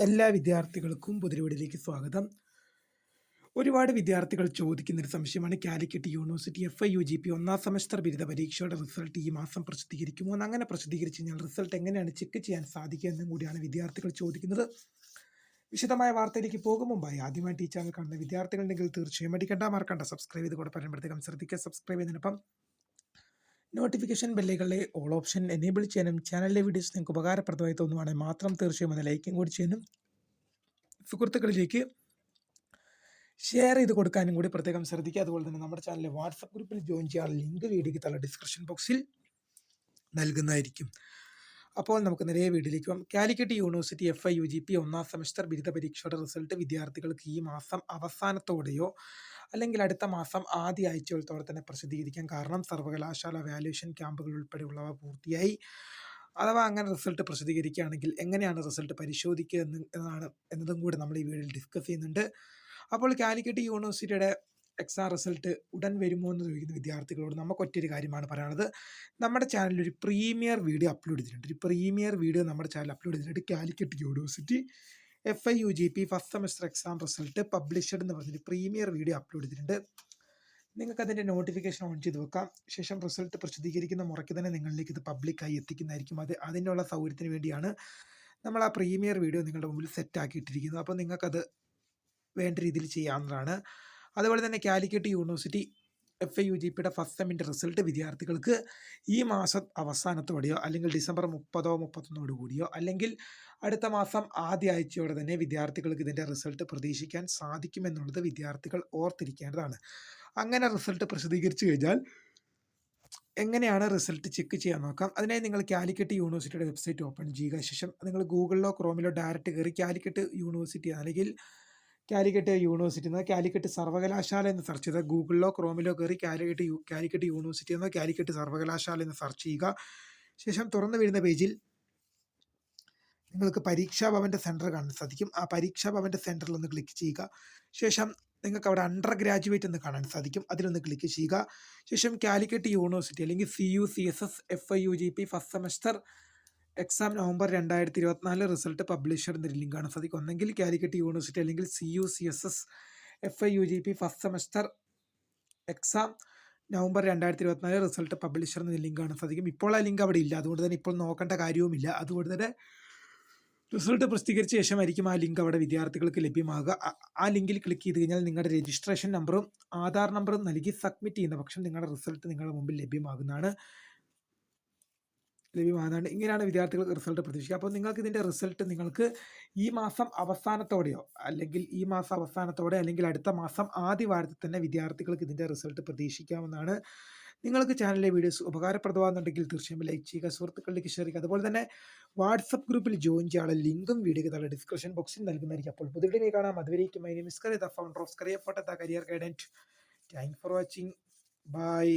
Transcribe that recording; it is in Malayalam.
എല്ലാ വിദ്യാർത്ഥികൾക്കും പുതിരവീടിലേക്ക് സ്വാഗതം. ഒരുപാട് വിദ്യാർത്ഥികൾ ചോദിക്കുന്ന ഒരു സംശയമാണ് Calicut university F I U G P ഒന്നാം സെമസ്റ്റർ ബിരുദ പരീക്ഷയുടെ റിസൾട്ട് ഈ മാസം പ്രസിദ്ധീകരിക്കുമോ? എന്ന് അങ്ങനെ പ്രസിദ്ധീകരിച്ച് കഴിഞ്ഞാൽ റിസൾട്ട് എങ്ങനെയാണ് ചെക്ക് ചെയ്യാൻ സാധിക്കുക എന്നും കൂടിയാണ് വിദ്യാർത്ഥികൾ ചോദിക്കുന്നത്. വിശദമായ വാർത്തയിലേക്ക് പോകും. മുമ്പായി ആദ്യമായിട്ട് ഈ കാണുന്ന വിദ്യാർത്ഥികളുണ്ടെങ്കിൽ തീർച്ചയായും അടിക്കണ്ട. മറക്കണ്ട. സബ്സ്ക്രൈബ് ചെയ്ത് കൂടെ പറയുമ്പോഴത്തേക്കും ശ്രദ്ധിക്കുക. സബ്സ്ക്രൈബ് ചെയ്തതിനൊപ്പം നോട്ടിഫിക്കേഷൻ ബെല്ലുകളിലെ ഓൾ ഓപ്ഷൻ എനേബിൾ ചെയ്യാനും ചാനലിലെ വീഡിയോസ് നിങ്ങൾക്ക് ഉപകാരപ്രദമായി തോന്നുവാണെങ്കിൽ മാത്രം തീർച്ചയായും അത് ലൈക്കും കൂടി ചെയ്യാനും സുഹൃത്തുക്കളിലേക്ക് ഷെയർ ചെയ്ത് കൊടുക്കാനും കൂടി പ്രത്യേകം ശ്രദ്ധിക്കുക. അതുപോലെ തന്നെ നമ്മുടെ ചാനലിലെ വാട്സപ്പ് ഗ്രൂപ്പിൽ ജോയിൻ ചെയ്യാൻ ലിങ്ക് വീഡിയോക്ക് തള്ള ഡിസ്ക്രിപ്ഷൻ ബോക്സിൽ നൽകുന്നതായിരിക്കും. അപ്പോൾ നമുക്ക് നേരെ വീട്ടിലേക്ക് പോകാം. Calicut university F I U G P ഒന്നാം സെമസ്റ്റർ ബിരുദ പരീക്ഷയുടെ റിസൾട്ട് വിദ്യാർത്ഥികൾക്ക് ഈ മാസം അവസാനത്തോടെയോ അല്ലെങ്കിൽ അടുത്ത മാസം ആദ്യ ആഴ്ചകളത്തോടെ തന്നെ പ്രസിദ്ധീകരിക്കാം കാരണം സർവകലാശാല വാല്യുവേഷൻ ക്യാമ്പുകൾ ഉൾപ്പെടെയുള്ളവ പൂർത്തിയായി. അഥവാ അങ്ങനെ റിസൾട്ട് പ്രസിദ്ധീകരിക്കുകയാണെങ്കിൽ എങ്ങനെയാണ് റിസൾട്ട് പരിശോധിക്കുക എന്ന് എന്നതാണ് എന്നതും കൂടി നമ്മൾ ഈ വീഡിയോയിൽ ഡിസ്കസ് ചെയ്യുന്നുണ്ട്. അപ്പോൾ കാലിക്കറ്റ് യൂണിവേഴ്സിറ്റിയുടെ എക്സാം റിസൾട്ട് ഉടൻ വരുമോ എന്ന് ചോദിക്കുന്ന വിദ്യാർത്ഥികളോട് നമുക്ക് ഒറ്റൊരു കാര്യമാണ് പറയാനുള്ളത്. നമ്മുടെ ചാനലിൽ ഒരു പ്രീമിയർ വീഡിയോ അപ്ലോഡ് ചെയ്തിട്ടുണ്ട്. ഒരു പ്രീമിയർ വീഡിയോ നമ്മുടെ ചാനൽ അപ്ലോഡ് ചെയ്തിട്ടുണ്ട്. Calicut university F I U G P first semester exam result published എന്ന് പറഞ്ഞൊരു പ്രീമിയർ വീഡിയോ അപ്ലോഡ് ചെയ്തിട്ടുണ്ട്. നിങ്ങൾക്ക് അതിന്റെ നോട്ടിഫിക്കേഷൻ ഓൺ ചെയ്ത് വെക്കാം. ശേഷം റിസൾട്ട് പ്രസിദ്ധീകരിക്കുന്ന മുറയ്ക്ക് തന്നെ നിങ്ങളിലേക്ക് ഇത് പബ്ലിക്കായി എത്തിക്കുന്നതായിരിക്കും. അത് അതിനുള്ള സൗകര്യത്തിന് വേണ്ടിയാണ് നമ്മൾ ആ പ്രീമിയർ വീഡിയോ നിങ്ങളുടെ മുമ്പിൽ സെറ്റ് ആക്കിയിട്ടിരിക്കുന്നത്. അപ്പോൾ നിങ്ങൾക്കത് വേണ്ട രീതിയിൽ ചെയ്യാവുന്നതാണ്. അതുപോലെ തന്നെ Calicut university F I U G പിയുടെ ഫസ്റ്റ് സെമ്മിന്റെ റിസൾട്ട് വിദ്യാർത്ഥികൾക്ക് ഈ മാസം അവസാനത്തോടെയോ അല്ലെങ്കിൽ ഡിസംബർ മുപ്പതോ മുപ്പത്തൊന്നോട് കൂടിയോ അല്ലെങ്കിൽ അടുത്ത മാസം ആദ്യ ആഴ്ചയോടെ തന്നെ വിദ്യാർത്ഥികൾക്ക് ഇതിന്റെ റിസൾട്ട് പ്രതീക്ഷിക്കാൻ സാധിക്കുമെന്നുള്ളത് വിദ്യാർത്ഥികൾ ഓർത്തിരിക്കേണ്ടതാണ്. അങ്ങനെ റിസൾട്ട് പ്രസിദ്ധീകരിച്ചു കഴിഞ്ഞാൽ എങ്ങനെയാണ് റിസൾട്ട് ചെക്ക് ചെയ്യാൻ നോക്കാം? അതിനായി നിങ്ങൾ കാലിക്കറ്റ് യൂണിവേഴ്സിറ്റിയുടെ വെബ്സൈറ്റ് ഓപ്പൺ ചെയ്യുക. ശേഷം നിങ്ങൾ ഗൂഗിളിലോ ക്രോമിലോ ഡയറക്റ്റ് കയറി കാലിക്കറ്റ് യൂണിവേഴ്സിറ്റി അല്ലെങ്കിൽ കാലിക്കറ്റ് യൂണിവേഴ്സിറ്റി എന്നാൽ കാലിക്കറ്റ് സർവകലാശാല എന്ന് സെർച്ച് ചെയ്താൽ ഗൂഗിളിലോ ക്രോമിലോ കയറി കാലിക്കറ്റ് യു കാലിക്കറ്റ് യൂണിവേഴ്സിറ്റി എന്നോ കാലിക്കറ്റ് സർവകലാശാല എന്ന് സെർച്ച് ചെയ്യുക. ശേഷം തുറന്നു വരുന്ന പേജിൽ നിങ്ങൾക്ക് പരീക്ഷാ ഭവന്റെ സെന്റർ കാണാൻ സാധിക്കും. ആ പരീക്ഷാ ഭവന്റെ സെന്ററിൽ ഒന്ന് ക്ലിക്ക് ചെയ്യുക. ശേഷം നിങ്ങൾക്ക് അവിടെ അണ്ടർ ഗ്രാജുവേറ്റ് എന്ന് കാണാൻ സാധിക്കും. അതിലൊന്ന് ക്ലിക്ക് ചെയ്യുക. ശേഷം കാലിക്കറ്റ് യൂണിവേഴ്സിറ്റി അല്ലെങ്കിൽ C U C S S F I U G P first semester exam November രണ്ടായിരത്തി ഇരുപത്തിനാല് റിസൾട്ട് പബ്ലിഷർ എന്നൊരു ലിങ്കാണ്. സാധിക്കും ഒന്നെങ്കിൽ കാലിക്കറ്റ് യൂണിവേഴ്സിറ്റി അല്ലെങ്കിൽ C U C S S F I U G P first semester exam November രണ്ടായിരത്തി ഇരുപത്തിനാല് റിസൾട്ട് പബ്ലിഷർ ഒരു ലിങ്കാണ് സാധിക്കും ഇപ്പോൾ ആ ലിങ്ക് അവിടെ ഇല്ല. അതുകൊണ്ട് തന്നെ ഇപ്പോൾ നോക്കേണ്ട കാര്യവുമില്ല. അതുകൊണ്ട് തന്നെ റിസൾട്ട് പ്രസിദ്ധീകരിച്ച ശേഷമായിരിക്കും ആ ലിങ്ക് അവിടെ വിദ്യാർത്ഥികൾക്ക് ലഭ്യമാകുക. ആ ലിങ്കിൽ ക്ലിക്ക് ചെയ്ത് കഴിഞ്ഞാൽ നിങ്ങളുടെ രജിസ്ട്രേഷൻ നമ്പറും ആധാർ നമ്പറും നൽകി സബ്മിറ്റ് ചെയ്യുന്ന പക്ഷം നിങ്ങളുടെ റിസൾട്ട് നിങ്ങളുടെ മുമ്പിൽ ലഭ്യമാകുന്നതാണ്. ലഭ്യമാകുന്നതാണ് ഇങ്ങനെയാണ് വിദ്യാർത്ഥികൾക്ക് റിസൾട്ട് പ്രതീക്ഷിക്കുക. അപ്പോൾ നിങ്ങൾക്ക് ഇതിന്റെ റിസൾട്ട് നിങ്ങൾക്ക് ഈ മാസം അവസാനത്തോടെയോ അല്ലെങ്കിൽ ഈ മാസം അവസാനത്തോടെ അല്ലെങ്കിൽ അടുത്ത മാസം ആദ്യ വാരത്തിൽ തന്നെ വിദ്യാർത്ഥികൾക്ക് ഇതിന്റെ റിസൾട്ട് പ്രതീക്ഷിക്കാവുന്നതാണ്. നിങ്ങൾക്ക് ചാനലിലെ വീഡിയോസ് ഉപകാരപ്രദമാകുന്നുണ്ടെങ്കിൽ തീർച്ചയായും ലൈക്ക് ചെയ്യുക സുഹൃത്തുക്കളിലേക്ക് ഷെയർ ചെയ്യുക. അതുപോലെ തന്നെ വാട്സപ്പ് ഗ്രൂപ്പിൽ ജോയിൻ ചെയ്യാനുള്ള ലിങ്കും വീഡിയോ തന്നെ ഡിസ്ക്രിപ്ഷൻ ബോക്സിൽ നൽകുന്നതായിരിക്കും. അപ്പോൾ പുതിയ കാണാം. അതുവരേക്കും my name is the founder of career photo the career guidance thank for watching. Bye.